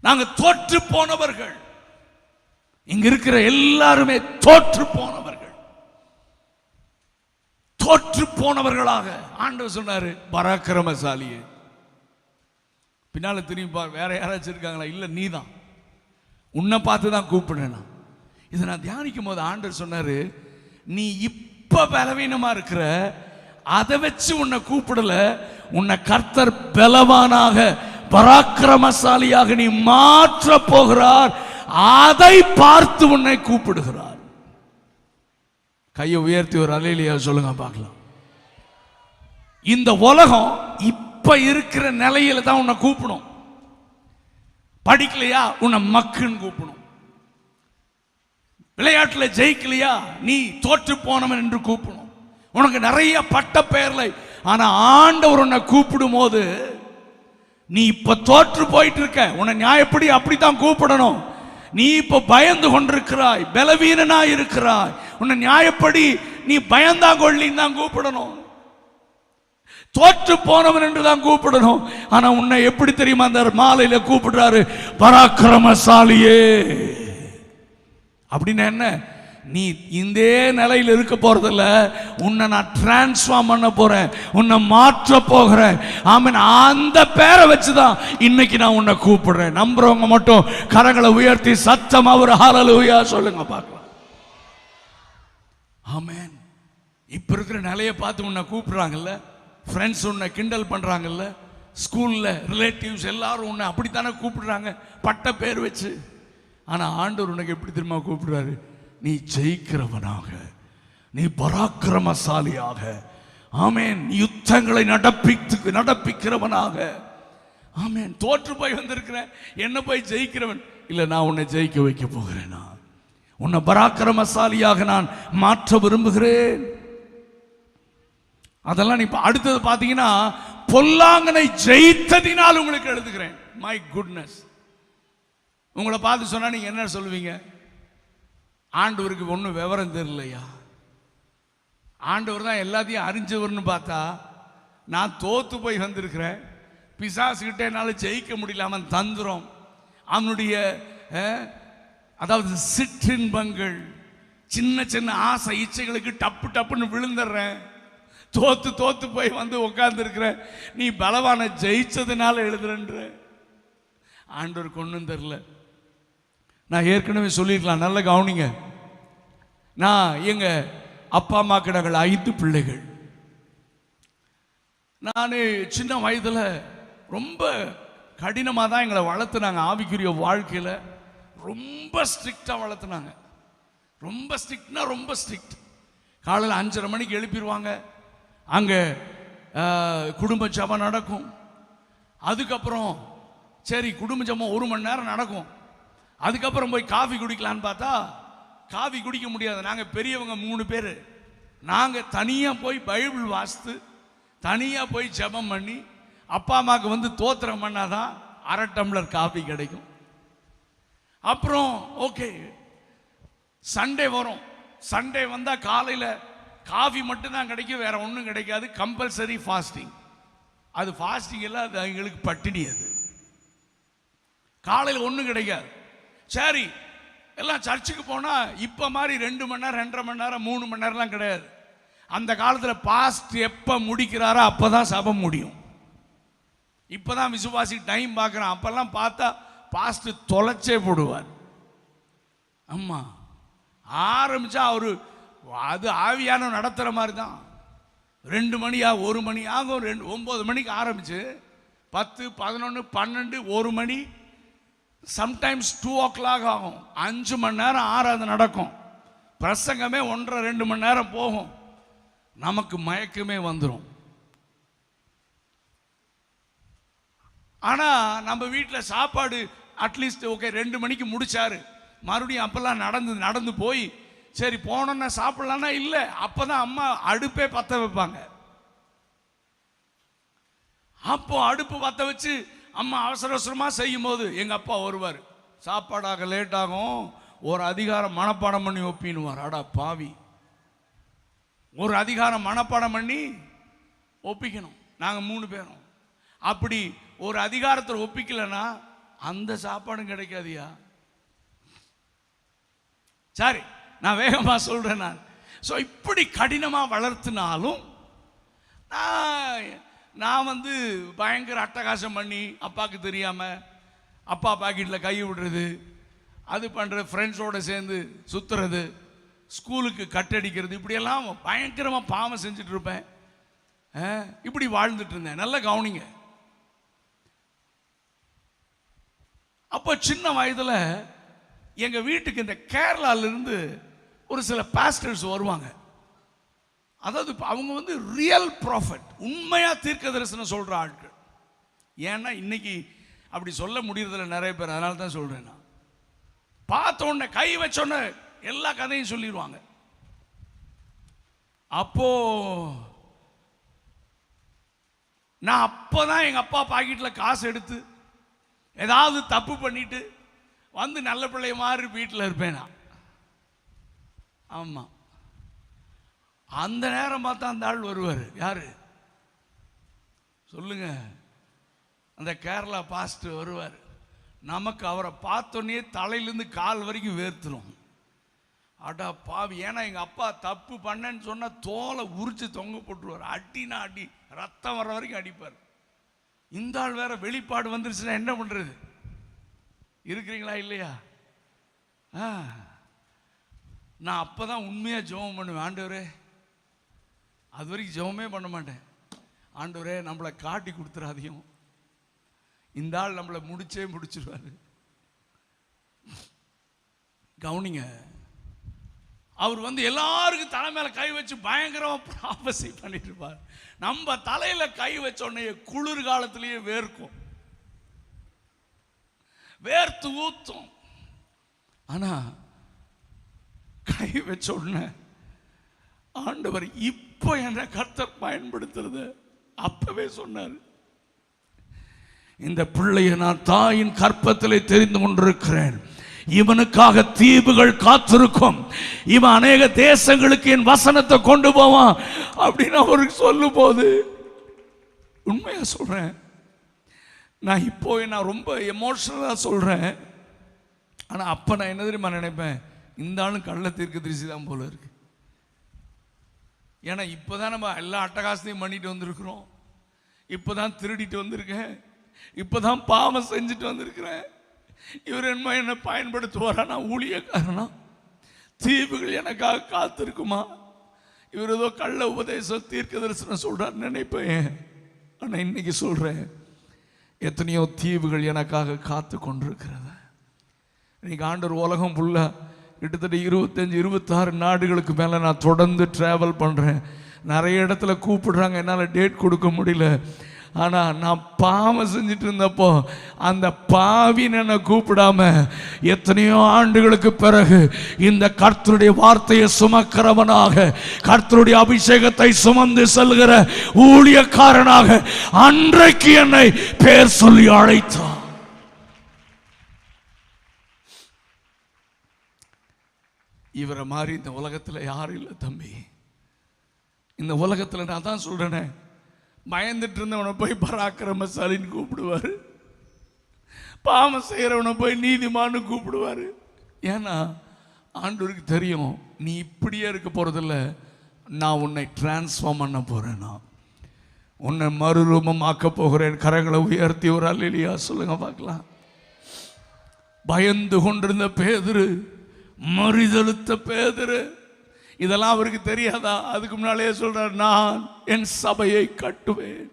நாங்கள் தோற்று போனவர்கள். இங்க இருக்கிற எல்லாருமே தோற்று போனவர்கள். தோற்று போனவர்களாக. ஆண்டவர் சொன்னாரு பராக்கிரமசாலியே. பின்னால திரும்பி பார் வேற யாராச்சும் இருக்காங்களா? இல்லை நீ தான் உன்னை பார்த்து தான் கூப்பிடுறேன். நான். இதை நான் தியானிக்கும் போது ஆண்டவர் சொன்னாரு நீ இப்ப பலவீனமா இருக்கிற அதை வச்சு உன்னை கூப்பிடல. உன்னை கர்த்தர் பலவானாக பராக்கிரமசாலியாக நீ மாற்ற போகிறார். அதை பார்த்து உன்னை கூப்பிடுகிறார். கையை உயர்த்தி ஒரு அலையிலையா சொல்லுங்க பார்க்கலாம். இந்த உலகம் இப்ப இருக்கிற நிலையில தான் உன்னை கூப்பிடும். படிக்கலையா? உன்னை மக்குன்னு கூப்பிடும். விளையாட்டில் ஜெயிக்கலையா? நீ தோற்று போனவன் என்று கூப்பிடும். உனக்கு நிறைய பட்ட பெயர்ல ஆனா ஆண்டவர் உன்னை கூப்பிடும் போது நீ இப்ப தோற்று போயிட்டு இருக்க உன்னை நியாயப்படி அப்படித்தான் கூப்பிடணும். நீ இப்ப பயந்து கொண்டிருக்கிறாய். பலவீனனா இருக்கிறாய். உன்னை நியாயப்படி நீ பயந்தா கொள்ளின்னு தான் கூப்பிடணும். தோற்று போனவன் என்று தான் கூப்பிடணும். ஆனா உன்னை எப்படி தெரியுமா அந்த மாலையில கூப்பிடுறாரு? பராக்கிரமசாலியே. அப்படின்னு என்ன? நீ இந்த நிலையில் இருக்க போறதில்ல. உன்னை நான் டிரான்ஸ்ஃபார்ம் பண்ண போறேன். உன்னை மாற்ற போகிறேன். ஆமீன். அந்த பேரை வச்சு தான் இன்னைக்கு நான் உன்னை கூப்பிடுறேன். நம்புறவங்க மட்டும் கரங்களை உயர்த்தி சத்தம் அவர். ஹalleluya சொல்லுங்க பார்க்கலாம். ஆமேன். இப்போ இருக்கிற நிலையை பார்த்து உன்னை கூப்பிடுறாங்கல்ல? ஃப்ரெண்ட்ஸ் உன்னை கிண்டல் பண்ணுறாங்கல்ல ஸ்கூலில் ரிலேட்டிவ்ஸ் எல்லாரும் உன்னை அப்படித்தானே கூப்பிடுறாங்க? பட்ட பேர் வச்சு. ஆனால் ஆண்டவர் உனக்கு எப்படி தெரியுமா கூப்பிடுறாரு? நீ ஜெயிக்கிறவனாக நீ பராக்கிரமசாலியாக ஆமேன் நீ யுத்தங்களை நடப்பித்து நடப்பிக்கிறவனாக. ஆமேன் தோற்று போய் வந்திருக்கிறேன். என்ன போய் ஜெயிக்கிறவன்? இல்லை நான் உன்னை ஜெயிக்க வைக்க போகிறேன் நான். உன்னை பராக்கிரமசாலியாக நான் மாற்ற விரும்புகிறேன். அதெல்லாம் நீ அடுத்தது பார்த்தீங்கன்னா பொல்லாங்கனை ஜெயித்ததினால் உங்களுக்கு எழுதுகிறேன். மை குட்னஸ் உங்களை பார்த்து சொன்னா நீங்க என்ன சொல்லுவீங்க? ஆண்டவருக்கு ஒன்றும் விவரம் தெரியலையா? ஆண்டவர் தான் எல்லாத்தையும் அறிஞ்சவர்னு பார்த்தா நான் தோத்து போய் வந்திருக்கிறேன். பிசாசுக்கிட்ட என்னால் ஜெயிக்க முடியல அவன் தந்திரம். அவனுடைய அதாவது சிற்றின்பங்கள் சின்ன சின்ன ஆசை இச்சைகளுக்கு டப்பு டப்புன்னு விழுந்துடுறேன். தோத்து தோத்து போய் வந்து உட்கார்ந்து நீ பலவான ஜெயிச்சதுனால எழுதுறன்ற. ஆண்டவருக்கு ஒன்றும் தெரில நான் ஏற்கனவே சொல்லியிருக்கலாம் நல்ல கவனிங்க. நான் எங்க அப்பா அம்மா கிடங்கள் ஐந்து பிள்ளைகள். நான் சின்ன வயதில் ரொம்ப கடினமாக தான் எங்களை வளர்த்துனாங்க. ஆவிக்குரிய வாழ்க்கையில் ரொம்ப ஸ்ட்ரிக்டாக வளர்த்துனாங்க. ரொம்ப ஸ்ட்ரிக்ட்னா ரொம்ப ஸ்ட்ரிக்ட். காலையில் அஞ்சரை மணிக்கு எழுப்பிடுவாங்க அங்கே குடும்ப ஜபம் நடக்கும். அதுக்கப்புறம் சரி குடும்ப ஜபம் ஒரு மணி நேரம் நடக்கும். அதுக்கப்புறம் போய் காஃபி குடிக்கலான்னு பார்த்தா காஃபி குடிக்க முடியாது. நாங்கள் பெரியவங்க மூணு பேர். நாங்கள் தனியாக போய் பைபிள் வாசித்து தனியாக போய் ஜெபம் பண்ணி அப்பா அம்மாவுக்கு வந்து தோத்திரம் பண்ணாதான் அரை டம்ளர் காஃபி கிடைக்கும். அப்புறம் ஓகே சண்டே வரும். சண்டே வந்தால் காலையில் காஃபி மட்டும்தான் கிடைக்கும் வேற ஒன்றும் கிடைக்காது. Compulsory fasting. அது ஃபாஸ்டிங் எல்லாம் அது எங்களுக்கு பட்டினி அது. காலையில் ஒன்றும் கிடைக்காது. சரி எல்லாம் சர்ச்சுக்கு போனால் இப்போ மாதிரி ரெண்டு மணி நேரம் ரெண்டரை மணி நேரம் மூணு மணி நேரம்லாம் கிடையாது. அந்த காலத்தில் பாஸ்ட் எப்போ முடிக்கிறாரோ அப்போ தான் சபம் முடியும். இப்போ தான் விசுவாசி டைம் பார்க்குறான். அப்போல்லாம் பார்த்தா பாஸ்ட்டு தொலைச்சே போடுவார். ஆமாம் ஆரம்பித்தா அவர் அது ஆவியான நடத்துகிற மாதிரி தான் ரெண்டு மணியா ஒரு மணி ஆகும் ரெண்டு ஒம்பது மணிக்கு ஆரம்பிச்சு பத்து பதினொன்று பன்னெண்டு ஒரு மணி சம்டைம்ஸ் டூ ஓ கிளாக் ஆகும். அஞ்சு மணி நேரம் ஆறாவது நடக்கும். பிரசங்கமே ஒன்றரை ரெண்டு மணி நேரம் போகும். நமக்கு மயக்கமே வந்துடும் ஆனால் நம்ம வீட்டில் சாப்பாடு அட்லீஸ்ட் ஓகே ரெண்டு மணிக்கு முடித்தார் மறுபடியும் அப்போல்லாம் நடந்து நடந்து போய் சரி போனோன்னா சாப்பிட்லான்னா இல்லை. அப்போ தான் அம்மா அடுப்பே பற்ற வைப்பாங்க. அப்போ அடுப்பு பற்ற வச்சு அம்மா அவசர அவசரமாக செய்யும் போது எங்கள் அப்பா வருவார். சாப்பாடாக லேட் ஆகும். ஒரு அதிகாரம் மனப்பாடம் பண்ணி ஒப்பினுவார் அடா பாவி. ஒரு அதிகாரம் மனப்பாடம் பண்ணி ஒப்பிக்கணும். நாங்கள் மூணு பேரும். அப்படி ஒரு அதிகாரத்தில் ஒப்பிக்கலைன்னா அந்த சாப்பாடும் கிடைக்காதியா? சரி நான் வேகமாக சொல்கிறேன் நான். ஸோ இப்படி கடினமாக வளர்த்தினாலும் நான் நான் வந்து பயங்கர அட்டகாசம் பண்ணி அப்பாவுக்கு தெரியாமல் அப்பா பாக்கெட்டில் கை விடுறது அது பண்ணுற ஃப்ரெண்ட்ஸோட சேர்ந்து சுற்றுறது ஸ்கூலுக்கு கட்டடிக்கிறது இப்படியெல்லாம் பயங்கரமாக பாவம் செஞ்சுட்டு இருப்பேன். இப்படி வாழ்ந்துட்டு இருந்தேன். நல்ல கவனிங்க. அப்போ சின்ன வயதில் எங்கள் வீட்டுக்கு இந்த கேரளால இருந்து ஒரு சில பாஸ்டர்ஸ் வருவாங்க. அதாவது அவங்க வந்து ரியல் ப்ராஃபிட் உண்மையாக தீர்க்க தரிசனம் சொல்கிற ஆட்கள். ஏன்னா இன்னைக்கு அப்படி சொல்ல முடியறதில்ல நிறைய பேர் அதனால தான் சொல்கிறேன் நான். பார்த்த உடனே கை வச்ச எல்லா கதையும் சொல்லிடுவாங்க. அப்போ நான் அப்போ தான் எங்கள் அப்பா பாக்கெட்டில் காசு எடுத்து ஏதாவது தப்பு பண்ணிட்டு வந்து நல்ல பிள்ளை மாதிரி வீட்டில் இருப்பேன் நான். ஆமாம் அந்த நேரம் பார்த்தா அந்த ஆள் வருவார். யாரு? சொல்லுங்க. அந்த கேரளா பாஸ்ட் வருவார். நமக்கு அவரை பார்த்தோன்னே தலையிலேருந்து கால் வரைக்கும் வேர்த்துரும். அடா பாவி. ஏன்னா எங்கள் அப்பா தப்பு பண்ணேன்னு சொன்னால் தோலை உரிச்சு தொங்க போட்டுருவார். அடினா அடி. ரத்தம் வர வரைக்கும் அடிப்பார். இந்த ஆள் வேற வெளிப்பாடு வந்துருச்சுன்னா என்ன பண்ணுறது இருக்கிறீங்களா இல்லையா? ஆ. நான் அப்போ தான் உண்மையாக ஜெபம் பண்ணுவேன். ஆண்டவரே அது வரைக்கும் ஜெபமே பண்ண மாட்டேன். ஆண்டவரே நம்மளை காட்டி கொடுத்துறாதையும் இந்த ஆள் நம்மளை முடிச்சே முடிச்சிருவார். கவுனிங்க அவர் வந்து எல்லாருக்கும் தலை மேல கை வச்சு பயங்கரமாக ப்ராபசி பண்ணிட்டு இருப்பார் நம்ம தலையில் கை வச்ச உடனே குளிர் காலத்திலேயே வேர்க்கும். வேர்த்து ஊத்தும். ஆனா கை வச்ச உடனே ஆண்டவர் இப்போ என்ன கர்த்தர் பயன்படுத்துறது அப்பவே சொன்னார். இந்த பிள்ளையை நான் தாயின் கற்பத்திலே தெரிந்து கொண்டிருக்கிறேன். இவனுக்காக தீவுகள் காத்திருக்கும். இவன் அநேக தேசங்களுக்கு என் வசனத்தை கொண்டு போவான் அப்படின்னு அவருக்கு சொல்லும் போது உண்மையா சொல்றேன். நான் இப்போ நான் ரொம்ப எமோஷனலா சொல்றேன். ஆனா அப்ப நான் என்ன தெரியுமா நினைப்பேன்? இந்த ஆளும் கள்ள தீர்க்க திருச்சி தான் போல இருக்கு. ஏன்னா இப்போதான் நம்ம எல்லா அட்டகாசத்தையும் பண்ணிட்டு வந்திருக்கிறோம். இப்போதான் திருடிட்டு வந்திருக்கேன். இப்போ தான் பாவம் செஞ்சுட்டு வந்திருக்கிறேன். இவர் என்ன என்னை பயன்படுத்துவாரானா நான் ஊழியக்காரனா? தீவுகள் எனக்காக காத்திருக்குமா? இவர் ஏதோ கள்ள உபதேசம் தீர்க்க தரிசனம் சொல்றார் நினைப்பேன். ஆனால் இன்னைக்கு சொல்கிறேன் எத்தனையோ தீவுகள் எனக்காக காத்து கொண்டிருக்கிறத இன்னைக்கு ஆண்டர் உலகம் ஃபுல்லாக கிட்டத்தட்ட இருபத்தஞ்சி இருபத்தாறு நாடுகளுக்கு மேலே நான் தொடர்ந்து ட்ராவல் பண்ணுறேன் நிறைய இடத்துல கூப்பிடுறாங்க என்னால் டேட் கொடுக்க முடியல. ஆனால் நான் பாவம் செஞ்சுட்டு இருந்தப்போ அந்த பாவின் என்னை கூப்பிடாம எத்தனையோ ஆண்டுகளுக்கு பிறகு இந்த கர்த்தருடைய வார்த்தையை சுமக்கிறவனாக கர்த்தருடைய அபிஷேகத்தை சுமந்து செல்கிற ஊழியக்காரனாக அன்றைக்கு என்னை பேர் சொல்லி அழைத்தான் இவரை மாதிரி இந்த உலகத்தில் யாரும் இல்லை தம்பி. இந்த உலகத்தில் நான் தான் சொல்கிறேனே பயந்துட்டு இருந்தவனை போய் பராக்கிரமசாலின்னு கூப்பிடுவாரு. பாவம் செய்கிறவனை போய் நீதிமான்னு கூப்பிடுவாரு. ஏன்னா ஆண்டூருக்கு தெரியும் நீ இப்படியே இருக்க போகிறதில்ல நான் உன்னை டிரான்ஸ்ஃபார்ம் பண்ண போகிறேன்னா உன்னை உன்னை மறுரூபமாக்க போகிறேன். கரங்களை உயர்த்தி ஒரு அல்லையா சொல்லுங்க பார்க்கலாம். பயந்து கொண்டிருந்த பேதுரு மறிதழுத்த பேதரு. இதெல்லாம் அவருக்கு தெரியாதா? அதுக்கு முன்னாலே சொல்றார் நான் என் சபையை கட்டுவேன்.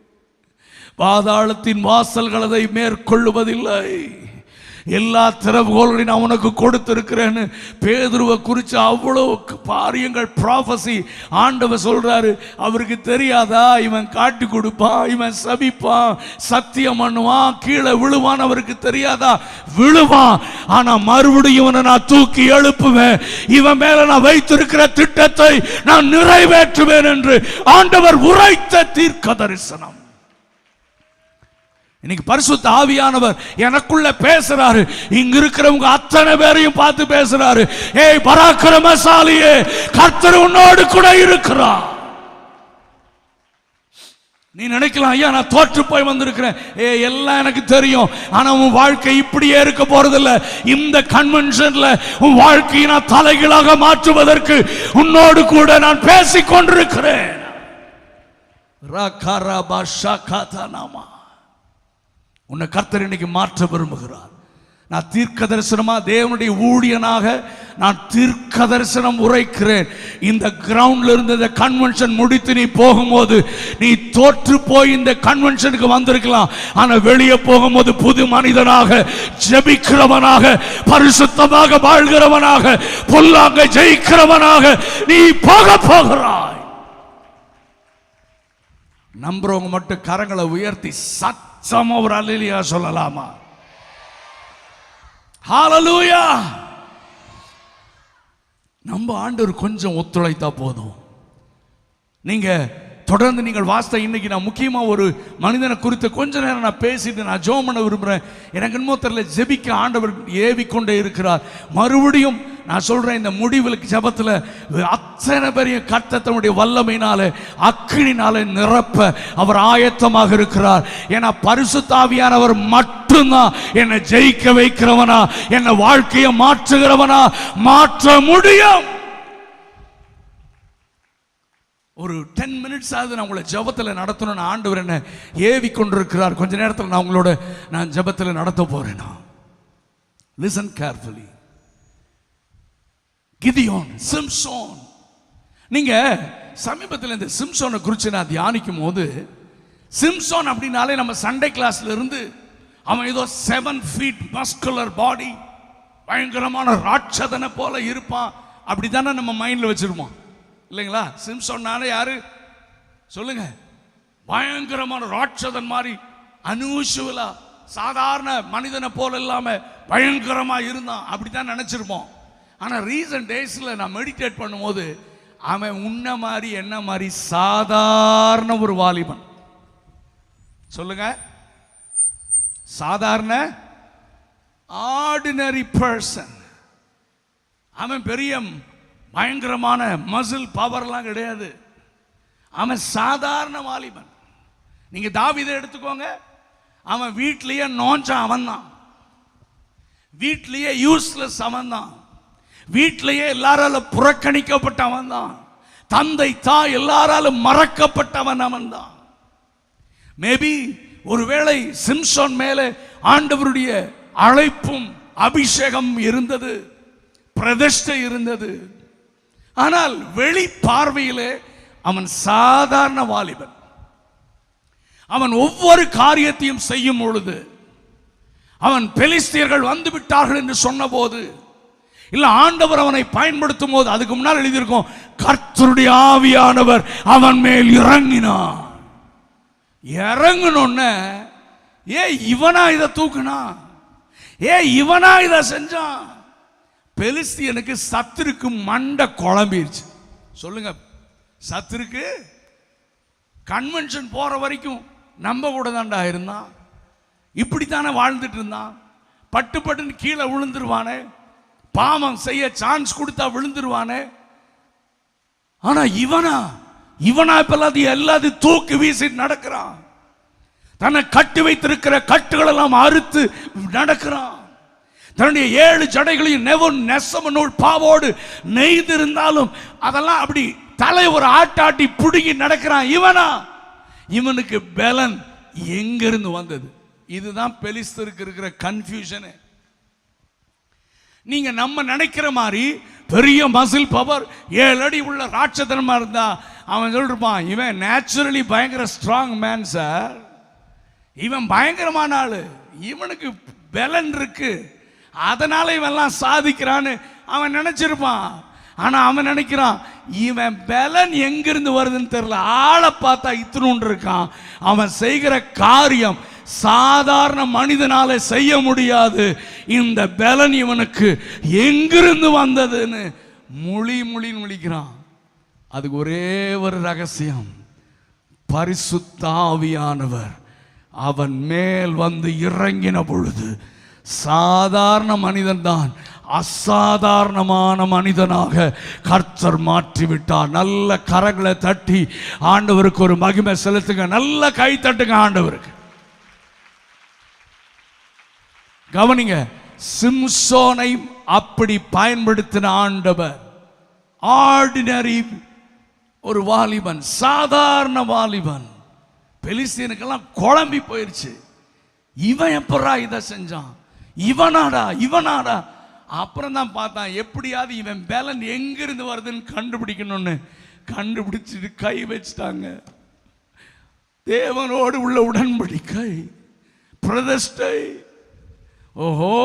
பாதாளத்தின் வாசல்கள் அதை மேற்கொள்ளுவதில்லை. எல்லா திறவுகோள்களையும் நான் உனக்கு கொடுத்திருக்கிறேன்னு பேதுருவை குறித்து அவ்வளோ காரியங்கள் ப்ராஃபஸி ஆண்டவர் சொல்றாரு. அவருக்கு தெரியாதா? இவன் காட்டி கொடுப்பான் இவன் சபிப்பான் சத்தியம் பண்ணுவான் கீழே விழுவான் அவருக்கு தெரியாதா? விழுவான். ஆனா மறுபடியும் இவனை நான் தூக்கி எழுப்புவேன். இவன் மேல நான் வைத்திருக்கிற திட்டத்தை நான் நிறைவேற்றுவேன் என்று ஆண்டவர் உரைத்த தீர்க்க தரிசனம் இன்னைக்கு பரிசுத்த ஆவியானவர் எனக்குள்ள பேசுறாரு. இங்க இருக்கிறவங்க அத்தனை பேரையும் பார்த்து பேசுறாரு. ஏய் பராக்கிரமசாலியே கர்த்தர் உன்னோடு கூட இருக்கிறார். நீ நினைக்கலாம் ஐயா நான் தோற்று போய் வந்திருக்கிறேன். ஏ எல்லாம் எனக்கு தெரியும். ஆனா உன் வாழ்க்கை இப்படியே இருக்க போறதில்ல. இந்த கன்வென்ஷன்ல உன் வாழ்க்கையை நான் தலைகீழாக மாற்றுவதற்கு உன்னோடு கூட நான் பேசிக் கொண்டிருக்கிறேன் ரகரப ஷகதனமா. உன்னை கர்த்தர் இன்னைக்கு மாற்ற விரும்புகிறார். நான் தீர்க்க தரிசனமாக தேவனுடைய ஊழியனாக நான் தீர்க்க தரிசனம் உரைக்கிறேன். இந்த கிரவுண்ட்ல இருந்து இந்த கன்வென்ஷன் முடித்து நீ போகும்போது நீ தோற்று போய் இந்த கன்வென்ஷனுக்கு வந்திருக்கலாம். ஆனால் வெளியே போகும்போது புது மனிதனாக ஜெபிக்கிறவனாக பரிசுத்தமாக வாழ்கிறவனாக பொல்லாங்க ஜெயிக்கிறவனாக நீ போக போகிறாய். நம்புறவங்க மட்டும் கரங்களை உயர்த்தி சத் சம ஒரு அல்லிலியா சொல்லலாமா? ஹாலலூயா நம்ம ஆண்டவர் கொஞ்சம் ஒத்துழைத்தா போதும். நீங்க தொடர்ந்து நீங்கள் வாசித்த இன்னைக்கு நான் முக்கியமாக ஒரு மனிதனை குறித்து கொஞ்ச நேரம் நான் பேசிட்டு நான் ஜோம் பண்ண விரும்புகிறேன் எனக்கு என்னமோ தெரியல ஜெபிக்க ஆண்டவர் ஏவிக்கொண்டே இருக்கிறார். மறுபடியும் நான் சொல்கிறேன் இந்த முடிவுக்கு ஜபத்தில் அத்தனை பெரிய கர்த்தத்தனுடைய வல்லமையினால அக்கினினால நிரப்ப அவர் ஆயத்தமாக இருக்கிறார். ஏன்னா பரிசுத்தாவியானவர் மட்டும்தான் என்னை ஜெயிக்க வைக்கிறவனா என்னை வாழ்க்கையை மாற்றுகிறவனா மாற்ற முடியும். ஒரு டென் மினிட்ஸ் ஆகுது நான் உங்களை ஜெபத்தில் நடத்தணும்னு ஆண்டவர் என்ன ஏவி கொண்டிருக்கிறார். கொஞ்ச நேரத்தில் நான் உங்களோட நான் ஜெபத்தில் நடத்த போறேன்? Listen carefully Gideon Samson. நீங்க சமீபத்தில் இந்த சிம்சோனை குறித்து நான் தியானிக்கும் போது சிம்சோன் அப்படின்னாலே நம்ம சண்டே கிளாஸ்ல இருந்து அவன் ஏதோ செவன் ஃபீட் மஸ்குலர் பாடி பயங்கரமான ராட்சதனை போல இருப்பான். அப்படி தானே நம்ம மைண்டில் வச்சிருப்போம் இல்லைங்களா? சிம்சோன்னாலே யாரு? சொல்லுங்க. பயங்கரமான ராட்சதன் மாதிரி அனுஷுவலா சாதாரண மனிதனை போல இல்லாம பயங்கரமா இருந்தான். அப்படித்தான் நினைச்சிருப்போம். ஆனா ரீசன்ட் டேஸ்ல நான் மெடிடேட் பண்ணும்போது அவன் உன்ன மாதிரி என்ன மாதிரி சாதாரண ஒரு வாலிபன். சொல்லுங்க. சாதாரண ஆர்டினரி பர்சன் அவன் பெரிய பயங்கரமான மசில் பவர்லாம் கிடையாது. அவன் சாதாரண வாலிபன். நீங்கள் தாவிதை எடுத்துக்கோங்க. அவன் வீட்லேயே நோஞ்சான் அவன் தான் வீட்லயே யூஸ்லெஸ் அவன் தான் வீட்லயே புறக்கணிக்கப்பட்ட தான் தந்தை தாய் எல்லாராலும் மறக்கப்பட்டவன் அவன் தான் மேபி ஒருவேளை சிம்சோன் மேலே ஆண்டவருடைய அழைப்பும் அபிஷேகம் இருந்தது பிரதிஷ்டை இருந்தது. ஆனால் வெளி பார்வையிலே அவன் சாதாரண வாலிபன். அவன் ஒவ்வொரு காரியத்தையும் செய்யும் பொழுது அவன் பெலிஸ்தியர்கள் வந்து விட்டார்கள் என்று சொன்னபோது இல்லை ஆண்டவர் அவனை பயன்படுத்தும் போது அதுக்கு முன்னால் எழுதியிருக்கும் கர்த்தருடைய ஆவியானவர் அவன் மேல் இறங்கினான். இறங்கணுன்ன ஏ இவனா இதை தூக்குனா ஏ இவனா இதை செஞ்சான்? பெலிஸ்தியனுக்கு சத்துருக்கு மண்டை குழம்பிருச்சு. சொல்லுங்க. சத்துருக்கு கன்வென்ஷன் போகிற வரைக்கும் நம்ம கூட தாண்டா இருந்தான். இப்படித்தானே வாழ்ந்துட்டு இருந்தான். பட்டு பட்டுன்னு கீழே விழுந்துருவானே. பாவம் செய்ய சான்ஸ் கொடுத்தா விழுந்துருவானே. ஆனால் இவனா இவனா இப்ப எல்லாத்தையும் எல்லாத்தையும் தூக்கி வீசிட்டு நடக்கிறான். தன்னை கட்டி வைத்திருக்கிற கட்டுகளெல்லாம் அறுத்து நடக்கிறான். தன்னுடைய ஏழு ஜடைகளையும் நெவன் நெசம நூல் பாவோடு நெய்திருந்தாலும் அதெல்லாம் அப்படி தலை ஒரு ஆட்டாட்டி பிடுங்கி நடக்கிறான். இவனா? இவனுக்கு பலன் எங்கிருந்து வந்தது? இதுதான் பெலிஸ்தருக்கு இருக்கிற கன்ஃபியூஷனு நீங்க நம்ம நினைக்கிற மாதிரி பெரிய மசில் பவர் ஏழு அடி உள்ள ராட்சதனமா இருந்தா அவன் சொல்லிருப்பான் இவன் நேச்சுரலி பயங்கர ஸ்ட்ராங் மேன் சார் இவன் பயங்கரமான ஆளு. இவனுக்கு பலன் இருக்குது அதனால இவெல்லாம் சாதிக்கிறான்னு அவன் நினைச்சிருப்பான். ஆனா அவன் நினைக்கிறான் இவன் பலன் எங்கிருந்து வருதுன்னு தெரியல. ஆளை பார்த்தா இத்தினு இருக்கான். அவன் செய்கிற காரியம் சாதாரண மனிதனால செய்ய முடியாது. இந்த பலன் இவனுக்கு எங்கிருந்து வந்ததுன்னு மொழி மொழின்னு முழிக்கிறான் அதுக்கு ஒரே ஒரு ரகசியம். பரிசுத்தாவியானவர் அவன் மேல் வந்து இறங்கின பொழுது சாதாரண மனிதன்தான் அசாதாரணமான மனிதனாக கர்த்தர் மாற்றிவிட்டார். நல்ல கரங்களை தட்டி ஆண்டவருக்கு ஒரு மகிமை செலுத்துங்க. நல்ல கை தட்டுங்க ஆண்டவருக்கு. கவனிங்க சிம்சோனை அப்படி பயன்படுத்தின ஆண்டவர் ஆர்டினரி ஒரு வாலிபன் சாதாரண வாலிபன். பெலிஸ்தீனுக்கெல்லாம் குழம்பி போயிருச்சு. இவன் எப்படா இதை செஞ்சான்? இவனாடா இவனாடா. அப்புறம் தான் பார்த்தான் எப்படியாவது இவன் பேலன் எங்கிருந்து வருதுன்னு கண்டுபிடிக்கணும்னு. கண்டுபிடிச்சிட்டு கை வச்சிட்டாங்க. தேவனோடு உள்ள உடன்படிக்கை. பிரதிஷ்டை. ஓஹோ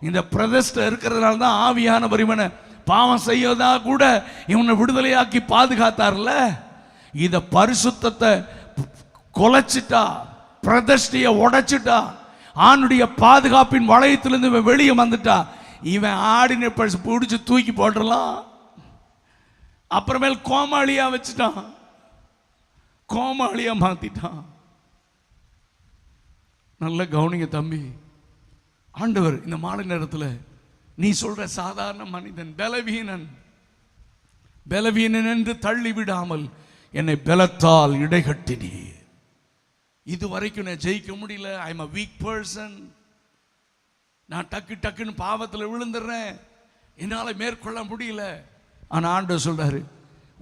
இந்த பிரதிஷ்டை இருக்கிறதுனால தான் ஆவியான வரிவனை பாவம் செய்யதா கூட இவனை விடுதலையாக்கி பாதுகாத்தார்ல. இதை பரிசுத்தத்தை கொலைச்சிட்டா பிரதிஷ்டையை உடைச்சிட்டா ஆணுடைய பாதுகாப்பின் வளையத்திலிருந்து இவன் வெளியே வந்துட்டா. இவன் ஆடின பழசு பிடிச்சி தூக்கி போட்டுடலாம். அப்புறமேல் கோமாளியா வச்சுட்டான். கோமாளியா மாத்திட்டான். நல்ல கவனிங்க தம்பி. ஆண்டவர் இந்த மாலை நேரத்தில் நீ சொல்ற சாதாரண மனிதன் பலவீனன். பலவீனன் என்று தள்ளி விடாமல் என்னை பலத்தால் இடைகட்டினீர். இது வரைக்கும் நான் ஜெயிக்க முடியல. I am a weak person நான் டக்கு டக்குன்னு பாவத்தில் விழுந்துடுறேன். என்னால் மேற்கொள்ள முடியல. ஆனால் ஆண்டு சொல்கிறாரு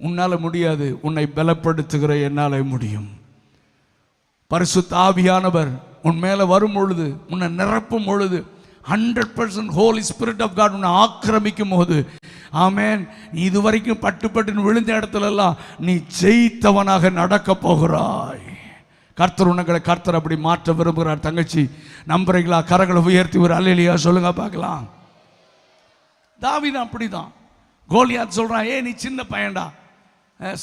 உன்னால் முடியாது. உன்னை பலப்படுத்துகிற என்னால் முடியும். பரிசு தாவியானவர் உன் மேலே வரும் பொழுது உன்னை நிரப்பும் பொழுது hundred percent holy spirit of God உன்னை ஆக்கிரமிக்கும் போது ஆமேன். நீ இதுவரைக்கும் பட்டு பட்டுன்னு விழுந்த இடத்துலலாம் நீ ஜெயித்தவனாக நடக்கப் போகிறாய் கர்த்தர் உணங்களை கர்த்தர் அப்படி மாற்ற விரும்புகிறார் தங்கச்சி. நம்புறீங்களா? கரங்களை உயர்த்தி ஒரு அல்லையா சொல்லுங்க பார்க்கலாம். தாவிதான் அப்படிதான். கோலியாத் சொல்றான் ஏ நீ சின்ன பையன்டா.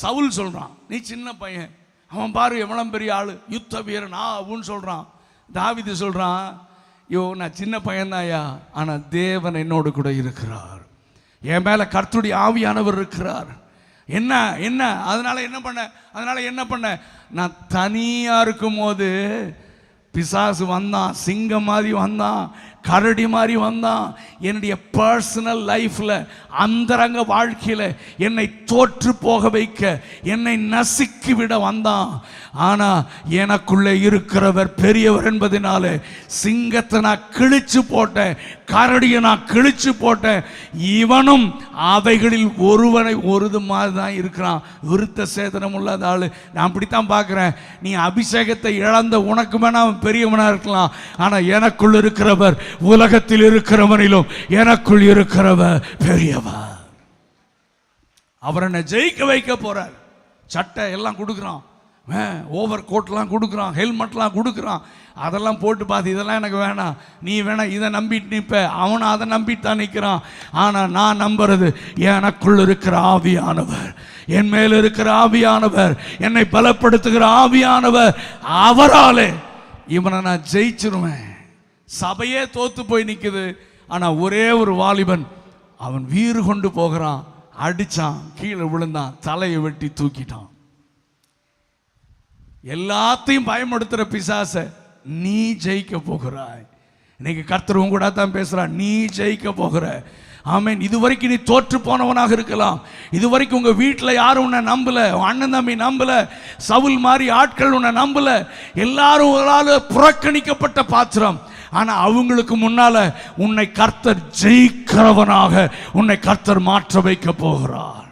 சவுல் சொல்றான் நீ சின்ன பையன். அவன் பாரு எவ்வளோ பெரிய ஆள். யுத்த வீரன் ஆ அப்படின்னு சொல்கிறான் தாவிது சொல்கிறான் யோ நான் சின்ன பையன்தாயா ஆனால் தேவன் என்னோடு கூட இருக்கிறார். என் மேலே கர்த்தருடைய ஆவியானவர் இருக்கிறார். என்ன என்ன? அதனால் என்ன பண்ண? அதனால் என்ன பண்ண? நான் தனியா இருக்கும்போது பிசாசு வந்தான் சிங்கம் மாதிரி வந்தான். கரடி மாதிரி வந்தான். என்னுடைய பர்சனல் லைஃப்பில் அந்தரங்க வாழ்க்கையில் என்னை தோற்று போக வைக்க என்னை நசுக்கி விட வந்தான். ஆனால் எனக்குள்ளே இருக்கிறவர் பெரியவர் என்பதனால சிங்கத்தை நான் கிழிச்சு போட்டேன் கரடியை நான் கிழிச்சு போட்டேன். இவனும் அவைகளில் ஒருவனை ஒருது மாதிரி தான் இருக்கிறான். விருத்த சேதனம் இல்லாத ஆள். நான் அப்படித்தான் பார்க்குறேன். நீ அபிஷேகத்தை இழந்த உனக்கு வேணா அவன் பெரியவனாக இருக்கலாம். ஆனால் எனக்குள்ள இருக்கிறவர் உலகத்தில் இருக்கிறவனிலும் எனக்குள் இருக்கிறவ பெரியவர் அவர் என்னை ஜெயிக்க வைக்க போறார். சட்டை எல்லாம் கொடுக்குறான். ஓவர் கோட்லாம் கொடுக்குறான் ஹெல்மெட்லாம் கொடுக்குறான். அதெல்லாம் போட்டு பார்த்து இதெல்லாம் எனக்கு வேணாம். நீ வேணாம் இதை நம்பிட்டு நிற்ப. அவனை அதை நம்பிட்டு தான் நிற்கிறான். ஆனால் நான் நம்புறது எனக்குள் இருக்கிற ஆவியானவர். என் மேல் இருக்கிற ஆவியானவர். என்னை பலப்படுத்துகிற ஆவியானவர். அவராலே இவனை நான் ஜெயிச்சிருவேன். சபையே தோத்து போய் நிற்குது ஆனால் ஒரே ஒரு வாலிபன் அவன் வீறு கொண்டு போகிறான். அடிச்சான் கீழே விழுந்தான் தலையை வெட்டி தூக்கிட்டான். எல்லாத்தையும் பயமுடுத்துகிற பிசாச நீ ஜெயிக்க போகிறாய். இன்னைக்கு கர்த்தரும் கூட தான் பேசுகிறான் நீ ஜெயிக்க போகிற. ஆமென். இதுவரைக்கும் நீ தோற்று போனவனாக இருக்கலாம். இதுவரைக்கும் உங்கள் வீட்டில் யாரும் உன்னை நம்பல. உன் அண்ணன் தம்பி நம்பல. சவுல் மாதிரி ஆட்கள் உன்னை நம்பல. எல்லாரும் உங்களால புறக்கணிக்கப்பட்ட பாத்திரம். ஆனா அவங்களுக்கு முன்னால உன்னை கர்த்தர் ஜெயிக்கிறவனாக உன்னை கர்த்தர் மாற்ற வைக்க போகிறார்.